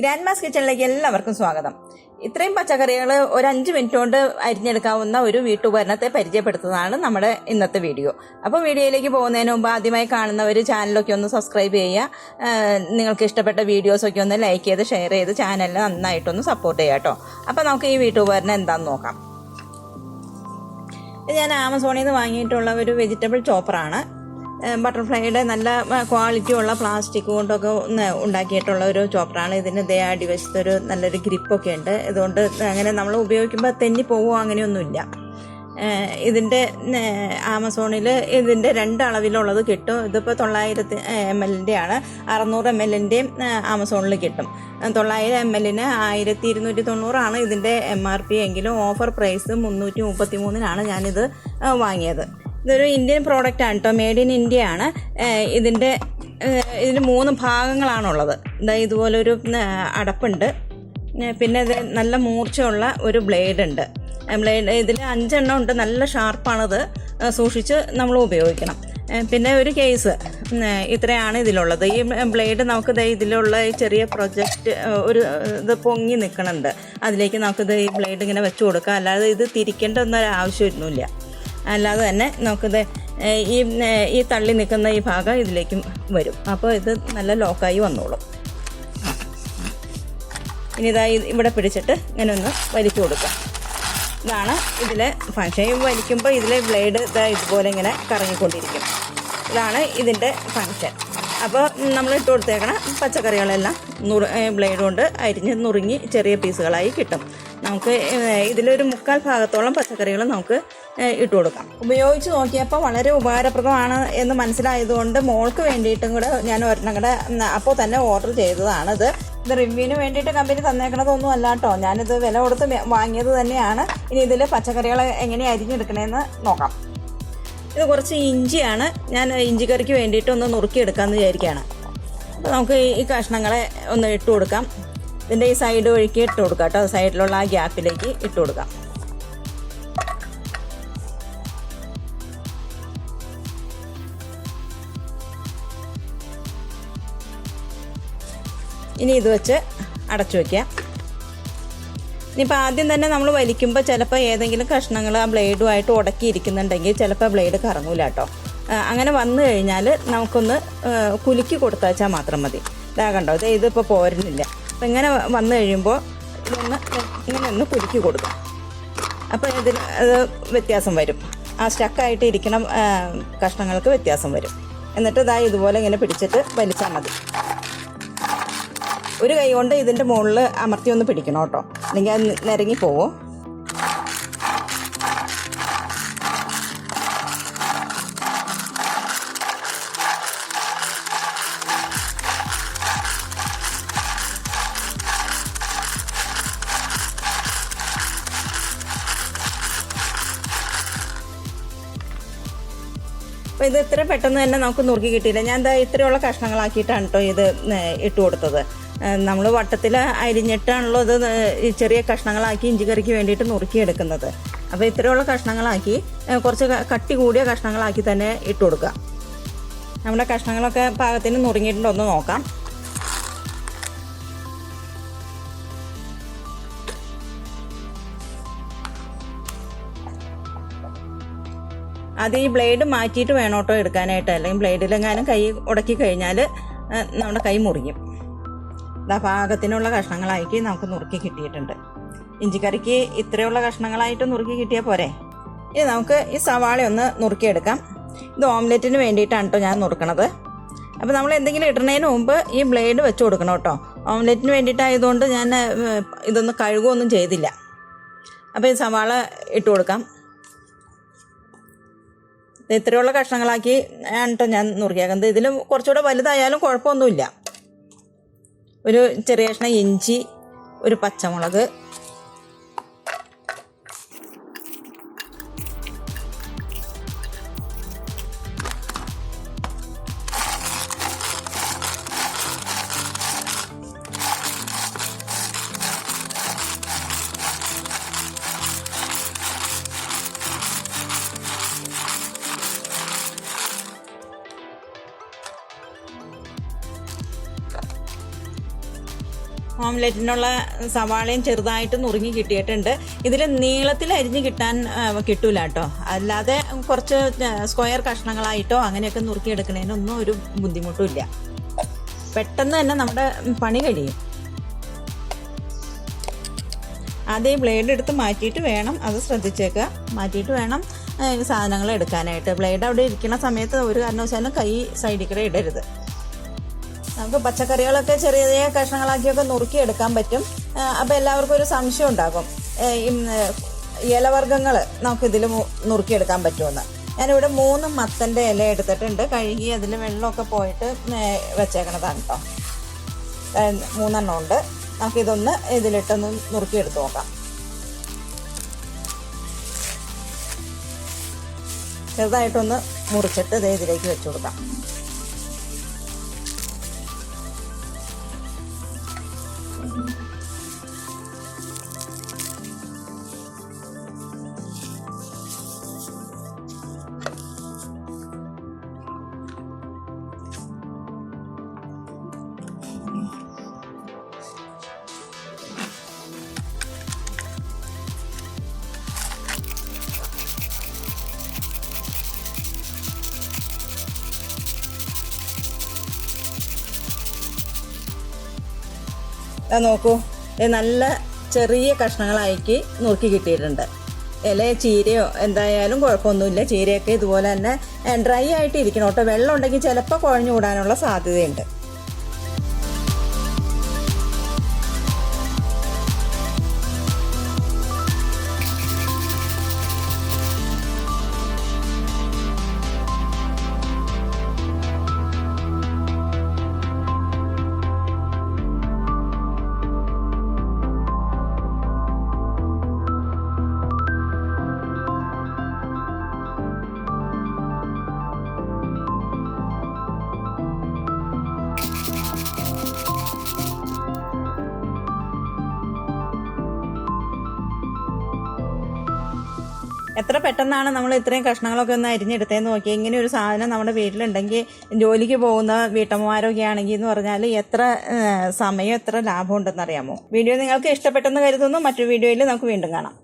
Grand mass കിച്ചണിലേക്ക് എല്ലാവർക്കും സ്വാഗതം. ഇത്രയും പച്ചക്കറികൾ ഒരു അഞ്ച് മിനിറ്റ് കൊണ്ട് അരിഞ്ഞെടുക്കാവുന്ന ഒരു വീട്ടുപകരണത്തെ പരിചയപ്പെടുത്തുന്നതാണ് നമ്മുടെ ഇന്നത്തെ വീഡിയോ. അപ്പോൾ വീഡിയോയിലേക്ക് പോകുന്നതിന് മുമ്പ് ആദ്യമായി കാണുന്നവർ ചാനലൊക്കെ ഒന്ന് സബ്സ്ക്രൈബ് ചെയ്യുക. നിങ്ങൾക്ക് ഇഷ്ടപ്പെട്ട വീഡിയോസൊക്കെ ഒന്ന് ലൈക്ക് ചെയ്ത് ഷെയർ ചെയ്ത് ചാനലിനെ നന്നായിട്ടൊന്ന് സപ്പോർട്ട് ചെയ്യുക കേട്ടോ. അപ്പോൾ നമുക്ക് ഈ വീട്ടുപകരണം എന്താണെന്ന് നോക്കാം. ഞാൻ ആമസോണിൽ നിന്ന് വാങ്ങിയിട്ടുള്ള ഒരു വെജിറ്റബിൾ ചോപ്പറാണ് ബട്ടർഫ്ലൈയുടെ നല്ല ക്വാളിറ്റി ഉള്ള പ്ലാസ്റ്റിക് കൊണ്ടൊക്കെ ഉണ്ടാക്കിയിട്ടുള്ള ഒരു ചോപ്പറാണ് ഇതിന് ദേ അടിവശത്ത് ഒരു നല്ലൊരു ഗ്രിപ്പൊക്കെ ഉണ്ട്. ഇതുകൊണ്ട് അങ്ങനെ നമ്മൾ ഉപയോഗിക്കുമ്പോൾ തെന്നി പോവുമോ അങ്ങനെയൊന്നുമില്ല. ഇതിന്റെ ആമസോണിൽ ഇതിന്റെ രണ്ടളവിലുള്ളത് കിട്ടും. ഇതിപ്പോൾ തൊള്ളായിരത്തി എം എല്ലിന്റെ ആണ്. അറുന്നൂറ് എം എല്ലിന്റെയും ആമസോണിൽ കിട്ടും. തൊള്ളായിരം എം എല്ലിന് ആയിരത്തി ഇരുന്നൂറ്റി തൊണ്ണൂറാണ് ഇതിന്റെ എം ആർ പി എങ്കിലും. ഓഫർ പ്രൈസ് മുന്നൂറ്റി മുപ്പത്തി മൂന്നിനാണ് ഞാനിത് വാങ്ങിയത്. ഇതൊരു ഇന്ത്യൻ പ്രോഡക്റ്റ് ആണ് കേട്ടോ മെയ്ഡ് ഇൻ ഇന്ത്യ ആണ്. ഇതിന്റെ ഇതിന് മൂന്ന് ഭാഗങ്ങളാണുള്ളത്. ഇതാ ഇതുപോലൊരു അടപ്പുണ്ട്. പിന്നെ ഇത് നല്ല മൂർച്ചയുള്ള ഒരു ബ്ലേഡ് ഉണ്ട്. ബ്ലേഡ് ഇതിൽ അഞ്ചെണ്ണം ഉണ്ട്. നല്ല ഷാർപ്പാണത് സൂക്ഷിച്ച് നമ്മൾ ഉപയോഗിക്കണം. പിന്നെ ഒരു കേസ് ഇത്രയാണ് ഇതിലുള്ളത്. ഈ ബ്ലേഡ് നമുക്ക് ദേ ഇതിലുള്ള ഈ ചെറിയ പ്രൊജക്റ്റ് ഒരു ഇത് പൊങ്ങി നിൽക്കണുണ്ട് അതിലേക്ക് നമുക്കിത് ഈ ബ്ലേഡ് ഇങ്ങനെ വെച്ച് കൊടുക്കാം. അല്ലാതെ ഇത് തിരിക്കേണ്ട ഒന്നും ആവശ്യമൊന്നുമില്ല അല്ലാതെ തന്നെ നമുക്കിത് ഈ ഈ തള്ളി നിൽക്കുന്ന ഈ ഭാഗം ഇതിലേക്കും വരും. അപ്പോൾ ഇത് നല്ല ലോക്കായി വന്നോളും. ഇനി ഇതായി ഇത് ഇവിടെ പിടിച്ചിട്ട് ഇങ്ങനെ ഒന്ന് വലിച്ചു കൊടുക്കാം. ഇതാണ് ഇതിലെ ഫങ്ഷൻ വലിക്കുമ്പോൾ ഇതിലെ ബ്ലേഡ് ഇതാ ഇതുപോലെ ഇങ്ങനെ കറങ്ങിക്കൊണ്ടിരിക്കും. ഇതാണ് ഇതിന്റെ ഫങ്ഷൻ അപ്പോൾ നമ്മൾ ഇട്ട് കൊടുത്തേക്കണ പച്ചക്കറികളെല്ലാം നുറു ബ്ലേഡ് കൊണ്ട് അരിഞ്ഞ് നുറുങ്ങി ചെറിയ പീസുകളായി കിട്ടും. നമുക്ക് ഇതിലൊരു മുക്കാൽ ഭാഗത്തോളം പച്ചക്കറികൾ നമുക്ക് ഇട്ട് കൊടുക്കാം. ഉപയോഗിച്ച് നോക്കിയപ്പോൾ വളരെ ഉപകാരപ്രദമാണ് എന്ന് മനസ്സിലായതുകൊണ്ട് മോൾക്ക് വേണ്ടിയിട്ടും കൂടെ ഞാൻ ഒരെണ്ണം കൂടെ അപ്പോൾ തന്നെ ഓർഡർ ചെയ്തതാണിത്. ഇത് റിവ്യൂവിന് വേണ്ടിയിട്ട് കമ്പനി തന്നേക്കണതൊന്നും അല്ല കേട്ടോ. ഞാനിത് വില കൊടുത്ത് വാങ്ങിയത് തന്നെയാണ്. ഇനി ഇതിൽ പച്ചക്കറികൾ എങ്ങനെ അരിഞ്ഞെടുക്കണേന്ന് നോക്കാം. ഇത് കുറച്ച് ഇഞ്ചിയാണ്. ഞാൻ ഇഞ്ചി കറിക്ക് വേണ്ടിയിട്ട് ഒന്ന് നുറുക്കിയെടുക്കാമെന്ന് വിചാരിക്കുകയാണ്. അപ്പോൾ നമുക്ക് ഈ കഷ്ണങ്ങളെ ഒന്ന് ഇട്ട് കൊടുക്കാം. ഇതിന്റെ ഈ സൈഡ് വഴിക്ക് ഇട്ട് കൊടുക്കാം കേട്ടോ. സൈഡിലുള്ള ആ ഗ്യാപ്പിലേക്ക് ഇട്ട് കൊടുക്കാം. ഇനി ഇത് വെച്ച് അടച്ചു വയ്ക്കാം ഇനിയിപ്പോൾ ആദ്യം തന്നെ നമ്മൾ വലിക്കുമ്പോൾ ചിലപ്പോൾ ഏതെങ്കിലും കഷ്ണങ്ങൾ ആ ബ്ലേഡുമായിട്ട് ഉടക്കിയിരിക്കുന്നുണ്ടെങ്കിൽ ചിലപ്പോൾ ബ്ലേഡ് കറങ്ങൂല കേട്ടോ. അങ്ങനെ വന്നു കഴിഞ്ഞാൽ നമുക്കൊന്ന് കുലുക്കി കൊടുത്താച്ചാൽ മാത്രം മതി. ഇതാ കണ്ടോ ഇത് ഇതിപ്പോൾ പോരുന്നില്ല. അപ്പം ഇങ്ങനെ വന്നു കഴിയുമ്പോൾ ഇതൊന്ന് ഇങ്ങനെ ഒന്ന് കുലുക്കി കൊടുക്കും. അപ്പോൾ ഇതിൽ അത് വ്യത്യാസം വരും. ആ സ്റ്റക്കായിട്ട് ഇരിക്കണം കഷ്ണങ്ങൾക്ക് വ്യത്യാസം വരും. എന്നിട്ട് ഇതാ ഇതുപോലെ ഇങ്ങനെ പിടിച്ചിട്ട് വലിച്ചാൽ മതി. ഒരു കൈ കൊണ്ട് ഇതിന്റെ മുകളിൽ അമർത്തി ഒന്ന് പിടിക്കണം കേട്ടോ. അല്ലെങ്കിൽ അത് നിരങ്ങി പോവോ? അപ്പോൾ ഇത് ഇത്ര പെട്ടെന്ന് തന്നെ നമുക്ക് നുറുക്കി കിട്ടിയില്ല. ഞാൻ എന്താ ഇത്രയുള്ള കഷ്ണങ്ങളാക്കിയിട്ടാണ് കേട്ടോ ഇത് ഇട്ട് കൊടുത്തത്. നമ്മൾ വട്ടത്തിൽ അരിഞ്ഞിട്ടാണല്ലോ ഈ ചെറിയ കഷ്ണങ്ങളാക്കി ഇഞ്ചി കറിക്ക് വേണ്ടിയിട്ട് നുറുക്കിയെടുക്കുന്നത്. അപ്പോൾ ഇത്രയുള്ള കഷ്ണങ്ങളാക്കി കുറച്ച് കട്ടി കൂടിയ കഷ്ണങ്ങളാക്കി തന്നെ ഇട്ട് കൊടുക്കുക. നമ്മുടെ കഷ്ണങ്ങളൊക്കെ പാകത്തിന് നുറുങ്ങിയിട്ടുണ്ടോ ഒന്ന് നോക്കാം. അത് ഈ ബ്ലേഡ് മാറ്റിയിട്ട് വേണം കേട്ടോ എടുക്കാനായിട്ട്. അല്ലെങ്കിൽ ബ്ലേഡിലെങ്ങാനും കൈ ഉടക്കി കഴിഞ്ഞാൽ നമ്മുടെ കൈ മുറിയും. പാകത്തിനുള്ള കഷ്ണങ്ങളാക്കി നമുക്ക് നുറുക്കി കിട്ടിയിട്ടുണ്ട്. ഇഞ്ചിക്കറിക്ക് ഇത്രയുള്ള കഷ്ണങ്ങളായിട്ട് നുറുക്കി കിട്ടിയാൽ പോരെ? ഇനി നമുക്ക് ഈ സവാള ഒന്ന് നുറുക്കിയെടുക്കാം. ഇത് ഓംലെറ്റിന് വേണ്ടിയിട്ടാണ് കേട്ടോ ഞാൻ നുറുക്കണത്. അപ്പോൾ നമ്മൾ എന്തെങ്കിലും ഇടുന്നതിന് മുമ്പ് ഈ ബ്ലേഡ് വെച്ച് കൊടുക്കണം കേട്ടോ ഓംലെറ്റിന് വേണ്ടിയിട്ടായതുകൊണ്ട് ഞാൻ ഇതൊന്ന് കഴുകുകയൊന്നും ചെയ്തില്ല. അപ്പോൾ ഈ സവാള ഇട്ട് കൊടുക്കാം. ഇത് ഇത്രയുള്ള കഷ്ണങ്ങളാക്കി ആണ് കേട്ടോ ഞാൻ നുറുക്കിയാക്കുന്നത്. ഇതിലും കുറച്ചുകൂടെ വലുതായാലും കുഴപ്പമൊന്നുമില്ല. ഒരു ചെറിയ കഷ്ണം ഇഞ്ചി ഒരു പച്ചമുളക് ഓംലെറ്റിനുള്ള സവാളയും ചെറുതായിട്ട് നുറുങ്ങി കിട്ടിയിട്ടുണ്ട്. ഇതിൽ നീളത്തിൽ അരിഞ്ഞ് കിട്ടാൻ കിട്ടൂല കേട്ടോ. അല്ലാതെ കുറച്ച് സ്ക്വയർ കഷ്ണങ്ങളായിട്ടോ അങ്ങനെയൊക്കെ നുറുക്കിയെടുക്കുന്നതിനൊന്നും ഒരു ബുദ്ധിമുട്ടുമില്ല പെട്ടെന്ന് തന്നെ നമ്മുടെ പണി കഴിയും. ആദ്യം ബ്ലേഡ് എടുത്ത് മാറ്റിയിട്ട് വേണം അത് ശ്രദ്ധിച്ചേക്കുക. മാറ്റിയിട്ട് വേണം സാധനങ്ങൾ എടുക്കാനായിട്ട്. ബ്ലേഡ് അവിടെ ഇരിക്കുന്ന സമയത്ത് ഒരു കാരണവശാലും കൈ സൈഡിൽ കൂടെ ഇടരുത്. നമുക്ക് പച്ചക്കറികളൊക്കെ ചെറിയ ചെറിയ കഷ്ണങ്ങളാക്കിയൊക്കെ നുറുക്കി എടുക്കാൻ പറ്റും അപ്പം എല്ലാവർക്കും ഒരു സംശയം ഉണ്ടാകും. ഇലവർഗങ്ങൾ നമുക്കിതിൽ നുറുക്കിയെടുക്കാൻ പറ്റുമെന്ന്. ഞാനിവിടെ മൂന്ന് മത്തന്റെ ഇല എടുത്തിട്ടുണ്ട്. കഴുകി അതിൽ വെള്ളമൊക്കെ പോയിട്ട് വെച്ചേക്കണതാണ് കേട്ടോ മൂന്നെണ്ണം ഉണ്ട്. നമുക്കിതൊന്ന് ഇതിലിട്ടൊന്ന് നുറുക്കിയെടുത്ത് നോക്കാം. ചെറുതായിട്ടൊന്ന് മുറിച്ചിട്ട് ഇത് ഇതിലേക്ക് വെച്ചു കൊടുക്കാം. ദാ നോക്കൂ. നല്ല ചെറിയ കഷ്ണങ്ങളാക്കി നുറുക്കി കിട്ടിയിട്ടുണ്ട്. ഇല ചീരയോ എന്തായാലും കുഴപ്പമൊന്നുമില്ല. ചീരയൊക്കെ ഇതുപോലെ തന്നെ ഡ്രൈ ആയിട്ട് ഇരിക്കണം കേട്ടോ. വെള്ളം ഉണ്ടെങ്കിൽ ചിലപ്പോൾ കുഴഞ്ഞു കൂടാനുള്ള സാധ്യതയുണ്ട്. എത്ര പെട്ടെന്നാണ് നമ്മൾ ഇത്രയും കഷ്ണങ്ങളൊക്കെ ഒന്ന് അരിഞ്ഞെടുത്തേന്ന് നോക്കി ഇങ്ങനെ ഒരു സാധനം നമ്മുടെ വീട്ടിലുണ്ടെങ്കിൽ ജോലിക്ക് പോകുന്ന വീട്ടമ്മമാരൊക്കെ ആണെങ്കിൽ എന്ന് പറഞ്ഞാൽ എത്ര സമയം എത്ര ലാഭം ഉണ്ടെന്ന് അറിയാമോ? വീഡിയോ നിങ്ങൾക്ക് ഇഷ്ടപ്പെട്ടെന്ന് കരുതുന്നു. മറ്റൊരു വീഡിയോയിൽ നമുക്ക് വീണ്ടും കാണാം.